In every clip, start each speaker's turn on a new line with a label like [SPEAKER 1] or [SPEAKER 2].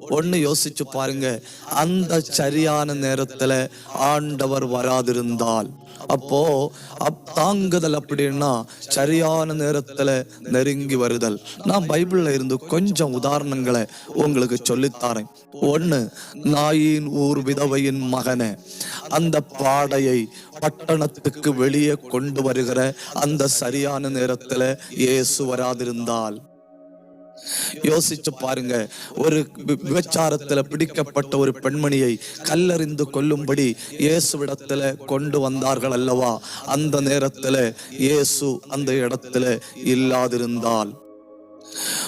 [SPEAKER 1] ஒன்று யோசிச்சு பாருங்க. அந்த சரியான நேரத்தில் ஆண்டவர் வராதிருந்தால். அப்போ அப் தாங்குதல் அப்படின்னா சரியான நேரத்தில் நெருங்கி வருதல். நான் பைபிளில் இருந்து கொஞ்சம் உதாரணங்களை உங்களுக்கு சொல்லித்தாரேன். ஒன்று நாயின் ஊர் விதவையின் மகனே. அந்த பாடையை பட்டணத்துக்கு வெளியே கொண்டு வருகிற அந்த சரியான நேரத்தில் இயேசு வராதிருந்தால். யோசிச்சு பாருங்க. ஒரு வி- விபச்சாரத்துல பிடிக்கப்பட்ட ஒரு பெண்மணியை கல்லறிந்து கொல்லும்படி இயேசுவிடத்துல கொண்டு வந்தார்கள் அல்லவா? அந்த நேரத்துல இயேசு அந்த இடத்துல இல்லாதிருந்தால்.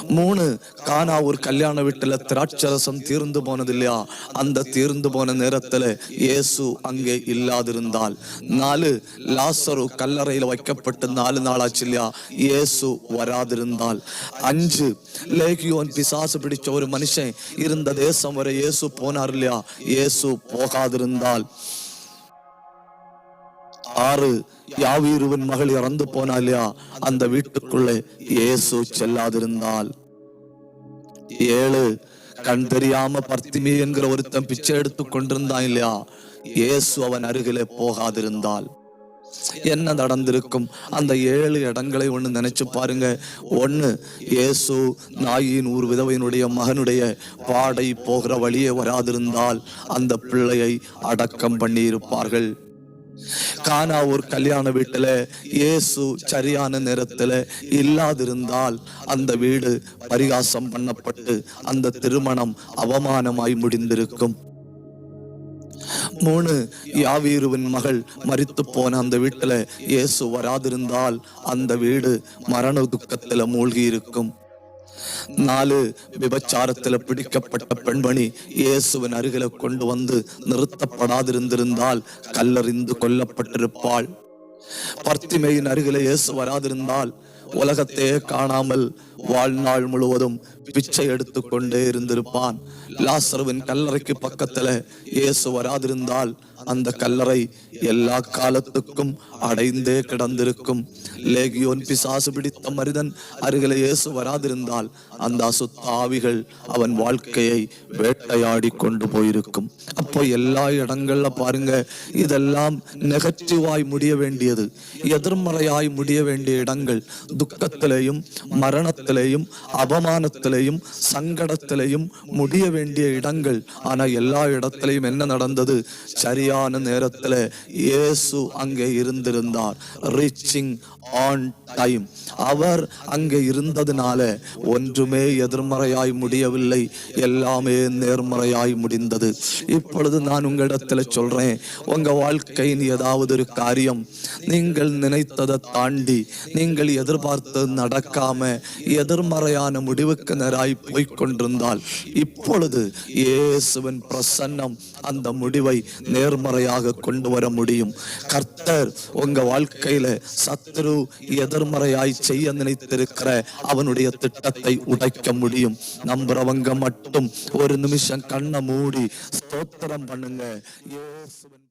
[SPEAKER 1] மூணு கானா ஒரு கல்யாண வீட்டுல திராட்சரசம் தீர்ந்து போனது இல்லையா அந்த தீர்ந்து போன நேரத்துல இயேசு அங்கே இல்லாதிருந்தால். நாலு லாசரு கல்லறையில வைக்கப்பட்டு நாலு நாளாச்சு இல்லையா? இயேசு வராதிருந்தால். அஞ்சு லேகியோன் பிசாசு பிடிச்ச ஒரு மனுஷன் இருந்த தேசம் வரை இயேசு போனார் இல்லையா? இயேசு போகாதிருந்தால். ஆறு யாவீருவின் மகள் இறந்து போனா இல்லையா அந்த வீட்டுக்குள்ளே இயேசு செல்லாதிருந்தால். ஏழு கண் தெரியாம பர்த்திமி என்கிற ஒருத்தன் பிச்சை எடுத்து கொண்டிருந்தான் இல்லையா இயேசு அவன் அருகிலே போகாதிருந்தால். என்ன நடந்திருக்கும்? அந்த ஏழு இடங்களை ஒண்ணு நினைச்சு பாருங்க. ஒண்ணு இயேசு நாயின் ஊர் விதவையினுடைய மகனுடைய பாடை போகிற வழியே வராதிருந்தால் அந்த பிள்ளையை அடக்கம் பண்ணியிருப்பார்கள். கானா ஒரு கல்யாண வீட்டுல இயேசு சரியான நேரத்துல இல்லாதிருந்தால் அந்த வீடு பரிகாசம் பண்ணப்பட்டு அந்த திருமணம் அவமானமாய் முடிந்திருக்கும். மூணு யாவீருவின் மகள் மறித்து போன அந்த வீட்டுல இயேசு வராதிருந்தால் அந்த வீடு மரண துக்கத்துல மூழ்கி இருக்கும் நாலு விபச்சாரத்துல பிடிக்கப்பட்ட பெண்மணி இயேசுவின் அருகில கொண்டு வந்து நிறுத்தப்படாதிருந்திருந்தால் கல்லறிந்து கொல்லப்பட்டிருப்பாள். பர்த்திமையின் அருகில இயேசு வராதிருந்தால் உலகத்தையே காணாமல் வாழ்நாள் முழுவதும் பிச்சை எடுத்து கொண்டே இருந்திருப்பான். லாசருவின் கல்லறைக்கு பக்கத்துல இயேசு வராதிருந்தால் அந்த கல்லறை எல்லா காலத்துக்கும் அடைந்தே கிடந்திருக்கும். லேகியோன் பிசாசு பிடித்த மனிதன் அருகில இயேசு வராதிருந்தால் அந்த அசுத்தாவிகள் அவன் வாழ்க்கையை வேட்டையாடி கொண்டு போயிருக்கும். அப்போ எல்லா இடங்கள்ல பாருங்க இதெல்லாம் நெகட்டிவாய் முடிய வேண்டியது எதிர்மறையாய் முடிய வேண்டிய இடங்கள். துக்கத்திலேயும் மரணத்திலேயும் அவமானத்திலேயும் சங்கடத்திலேயும் முடிய வேண்டிய இடங்கள் ஆனா எல்லா இடத்திலையும் என்ன நடந்தது சரியான நேரத்துல இயேசு அங்கே இருந்திருந்தார் ரீச்சிங் ஆன் டைம் அவர் அங்கே இருந்ததுனால ஒன்றுமே எதிர்மறையாய் முடியவில்லை எல்லாமே நேர்மறையாய் முடிந்தது இப்பொழுது நான் உங்களிடத்துல சொல்றேன் உங்க வாழ்க்கையின் ஏதாவது ஒரு காரியம் நீங்கள் நினைத்ததை தாண்டி நீங்கள் எதிர்பார்த்தது நடக்காம எதிர்மறையான முடிவுக்கு நேராய் போய்க் இப்பொழுது இயேசுவின் பிரசன்னம் அந்த முடிவை நேர்மறையாக கொண்டு வர முடியும். கர்த்தர் உங்க வாழ்க்கையில சத்ரு எதிர்மறையாய் செய்ய நினைத்திருக்கிற அவனுடைய திட்டத்தை உடைக்க முடியும். நம்புறவங்க மட்டும் ஒரு நிமிஷம் கண்ணை மூடி ஸ்தோத்திரம் பண்ணுங்க. இயேசுவின்